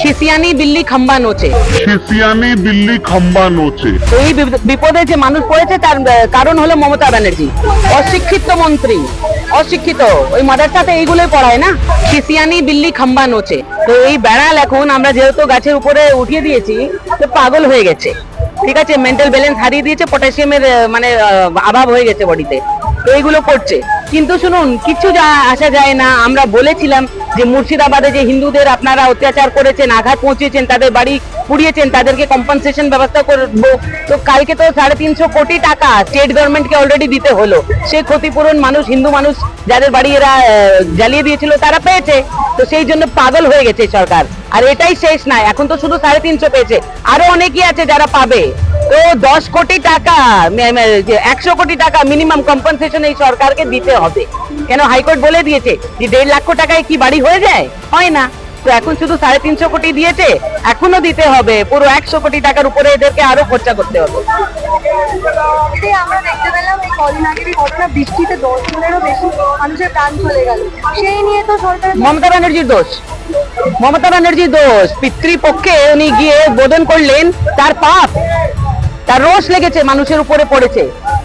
খিসিয়ানি বিল্লি খাম্বা নোচে। শিশিয়ানি দিল্লি খাম্বা নোচে। তো এই বিপদে যে মানুষ পড়েছে তার কারণ হলো মমতা ব্যানার্জি। অশিক্ষিত মন্ত্রী। অশিক্ষিত। ওই মাদ্রাসাতে এইগুলোই পড়ায় না? খিসিয়ানি বিল্লি খাম্বা নোচে। তো এই বেড়াল এখন আমরা যেহেতু গাছের উপরে উঠিয়ে দিয়েছি তো পাগল হয়ে গেছে। ঠিক আছে মেন্টাল ব্যালেন্স হারিয়ে দিয়েছে পটাশিয়ামের মানে অভাব হয়ে গেছে বডিতে এইগুলো করছে। কিন্তু শুনুন, কিছু যা আসা যায় না। আমরা বলেছিলাম যে মুর্শিদাবাদে যে হিন্দুদের আপনারা অত্যাচার করেছেন, আঘাত পৌঁছেছেন তাদের বাড়ি পুড়িয়েছেন, তাদেরকে কম্পনসেশন ব্যবস্থা করব। তো কালকে তো সাড়ে তিনশো কোটি টাকা স্টেট গভর্নমেন্টকে অলরেডি দিতে হলো। সেই ক্ষতিপূরণ মানুষ, হিন্দু মানুষ, যাদের বাড়ি এরা জ্বালিয়ে দিয়েছিল, তারা পেয়েছে। তো সেই জন্য পাগল হয়ে গেছে সরকার। আর এটাই শেষ নাই এখন তো শুধু সাড়ে তিনশো পেয়েছে। আরও অনেকেই আছে যারা পাবে। তো দশ কোটি টাকা একশো কোটি টাকা মিনিমাম কম্পনসেশন এই সরকারকে দিতে হবে। কেন হাইকোর্ট বলে দিয়েছে যে দেড় লক্ষ টাকায় কি বাড়ি হয়ে যায়? হয় না। তো এখন শুধু সাড়ে তিনশো কোটি দিয়েছে এখনও দিতে হবে। পুরো একশো কোটি টাকার উপরে এদেরকে আরও খরচা করতে হবে। আমরা দেখতে পেলাম এই কদিন আগের ঘটনা বৃষ্টিতে দশ জনেরও বেশি মানুষের প্রাণ চলে গেল। সেই নিয়ে তো সরকার মমতা ব্যানার্জির দোষ। মমতা ব্যানার্জির দোষ। পিতৃপক্ষে উনি গিয়ে বোধন করলেন তার পাপ। তার রোষ লেগেছে, মানুষের উপরে পড়েছে।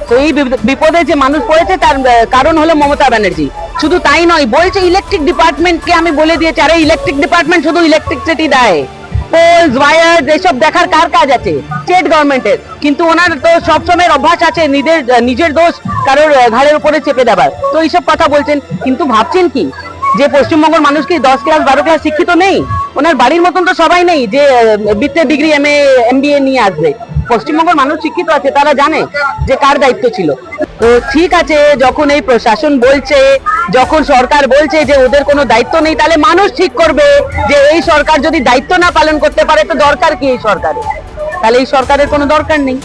তো এই বিপদে যে মানুষ পড়েছে, তার কারণ হলো মমতা ব্যানার্জি। শুধু তাই নয়, বলছে ইলেকট্রিক ডিপার্টমেন্টকে আমি বলে দিয়েছি, আরে ইলেকট্রিক ডিপার্টমেন্ট শুধু ইলেকট্রিসিটি দেয়। পোলস ওয়ার এসব দেখার কার কাজ আছে? স্টেট গভর্নমেন্টের কিন্তু ওনার তো সবসময় অভ্যাস আছে, নিজের নিজের দোষ কারোর ঘাড়ের উপরে চেপে দেবার। তো এইসব কথা বলছেন, কিন্তু ভাবছেন কি? যে পশ্চিমবঙ্গের মানুষ কি দশ ক্লাস বারো ক্লাস শিক্ষিত নেই? ওনার বাড়ির মতন তো সবাই নেই যে বিত্তের ডিগ্রি এম এ এম নিয়ে আসবে। পশ্চিমবঙ্গের মানুষ শিক্ষিত আছে, তারা জানে যে কার দায়িত্ব ছিল। তো ঠিক আছে, যখন এই প্রশাসন বলছে, যখন সরকার বলছে যে ওদের কোনো দায়িত্ব নেই, তাহলে মানুষ ঠিক করবে যে এই সরকার যদি দায়িত্ব না পালন করতে পারে, তো দরকার কি এই সরকারের? তাহলে এই সরকারের কোনো দরকার নেই।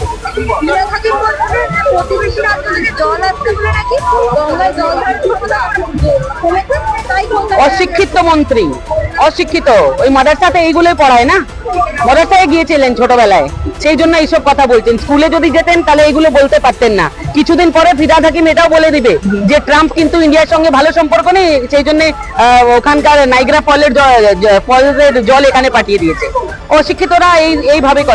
অশিক্ষিত মন্ত্রী। অশিক্ষিত। ওই মাদ্রাসাতে এইগুলোই পড়ায় না? মাদ্রাসায় গিয়েছিলেন ছোটবেলায়। সেই জন্য এইসব কথা বলছেন। স্কুলে যদি যেতেন, তাহলে এইগুলো বলতে পারতেন না। কিছুদিন পরে ফিরাদ হাকিম এটাও বলে দিবে যে, ট্রাম্প কিন্তু ইন্ডিয়ার সঙ্গে ভালো সম্পর্ক নেই, সেই জন্য ওখানকার নাইগ্রা ফলের ফলের জল এখানে পাঠিয়ে দিয়েছে। অশিক্ষিতরা এই, এইভাবে